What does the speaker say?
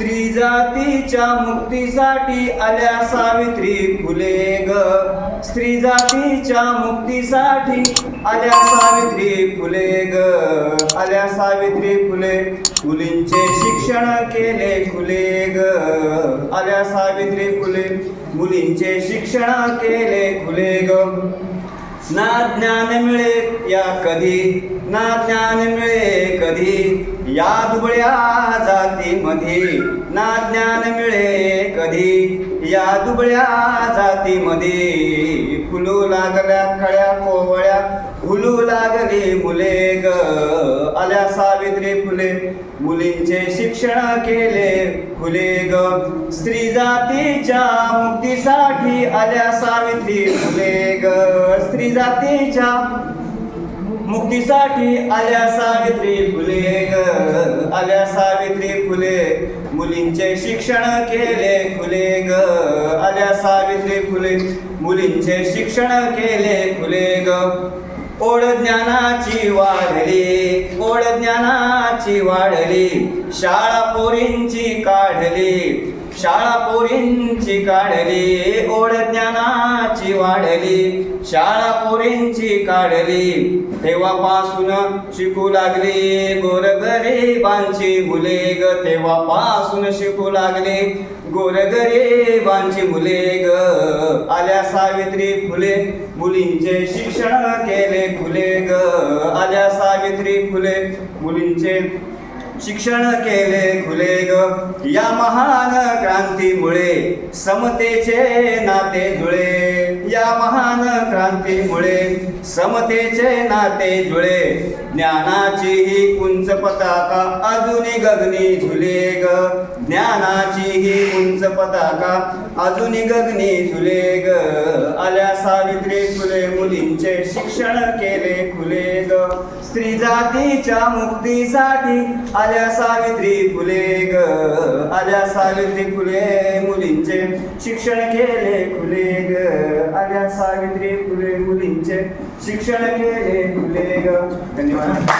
स्त्री जातीच्या मुक्तीसाठी आल्या सावित्री फुले ग. स्त्री जातीच्या मुक्तीसाठी आल्या सावित्री फुले ग. आल्या सावित्री फुले मुलींचे शिक्षण केले खुले ग. आल्या सावित्री फुले मुलींचे शिक्षण केले खुले ग. ना ज्ञान मिळे या कधी ना ज्ञान मिळे कधी या दुबळ्या जातीमध्ये ना ज्ञान मिळे कधी या दुबळ्या जातीमध्ये फुलू लागल्या खळ्या कोवळ्या फुलू लागली मुले ग. आल्या सावित्री फुले मुलींचे शिक्षण केले फुले ग. स्त्री जातीच्या मुक्तीसाठी आल्या सावित्री फुले ग. स्त्री जातीच्या मुक्तीसाठी आल्या सावित्री फुले ग आल्या सावित्री फुले. मुलींचे शिक्षण केले फुले ग आल्या सावित्री फुले. मुलींचे शिक्षण केले फुले ग. ओढ ज्ञानाची वाढली ओढ ज्ञानाची वाढली. शाळा पोरींची काढली शाळा पोरींची काढली. ओढ ज्ञाना वाढली. शाळा पोरींची काढली. तेव्हापासून शिकू लागली. गोरगरीबांची मुले ग. तेव्हापासून शिकू लागली. गोरगरीबांची मुले ग. आल्या सावित्री फुले. मुलींचे शिक्षण केले खुले ग. आल्या सावित्री फुले. मुलींचे शिक्षण केले खुले ग. या महान क्रांतीमुळे समतेचे नाते जुळे. या महान क्रांतीमुळे समतेचे नाते जुळे. ज्ञानाची ही उंच पताका अजूनही गगनी झुले ग. ज्ञानाची ही उंच पताका अजूनही गगनी झुले ग. आल्या सावित्री फुले मुलींचे शिक्षण केले खुले ग. स्त्री जातीच्या मुक्तीसाठी आल्या सावित्री फुले ग. आल्या सावित्री फुले मुलींचे. शिक्षण केले खुले ग. आल्या सावित्री फुले मुलींचे. शिक्षण केले खुले ग. धन्यवाद.